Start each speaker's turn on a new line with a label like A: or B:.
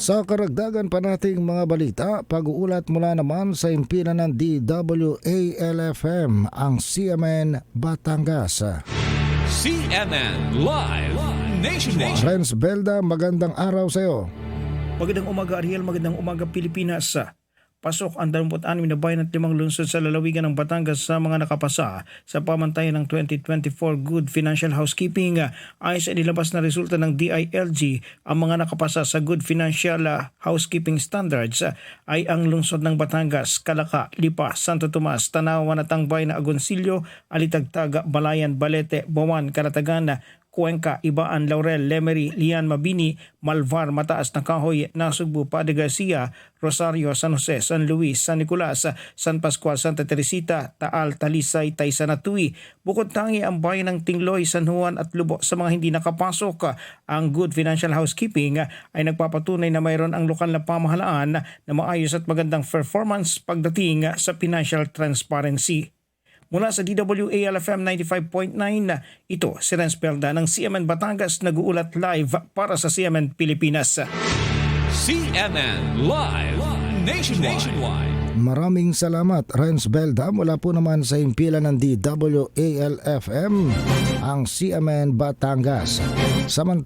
A: Sa karagdagan pa nating mga balita, pag-uulat mula naman sa impinan ng DWALFM ang CMN Batangas.
B: CNN Live Nationwide.
A: Renz Belda, magandang araw sa iyo.
C: Magandang umaga Ariel, magandang umaga Pilipinas. Pasok ang 26 na bayan at limang lungsod sa lalawigan ng Batangas sa mga nakapasa sa pamantayan ng 2024 Good Financial Housekeeping. Ayon sa inilabas na resulta ng DILG, ang mga nakapasa sa Good Financial Housekeeping Standards ay ang lungsod ng Batangas, Calaca, Lipa, Santo Tomas, Tanawan at ang bayan na Agoncillo, Alitagtaga, Balayan, Balete, Bawan, Karatagan, Cuenca, Ibaan, Laurel, Lemery, Lian, Mabini, Malvar, Mataas na Kahoy, Nasugbu, Padre Garcia, Rosario, San Jose, San Luis, San Nicolas, San Pascual, Santa Teresita, Taal, Talisay, Taysa Natui. Bukod tangi ang bayan ng Tingloy, San Juan at Lubo sa mga hindi nakapasok. Ang Good Financial Housekeeping ay nagpapatunay na mayroon ang lokal na pamahalaan na maayos at magandang performance pagdating sa financial transparency. Mula sa DWALFM 95.9, ito si Renz Pelda ng CMN Batangas nag-uulat live para sa CMN Pilipinas.
B: CNN Live Nationwide.
A: Maraming salamat Renz Belda mula po naman sa impilan ng DWALFM ang CMN Batangas. Samantala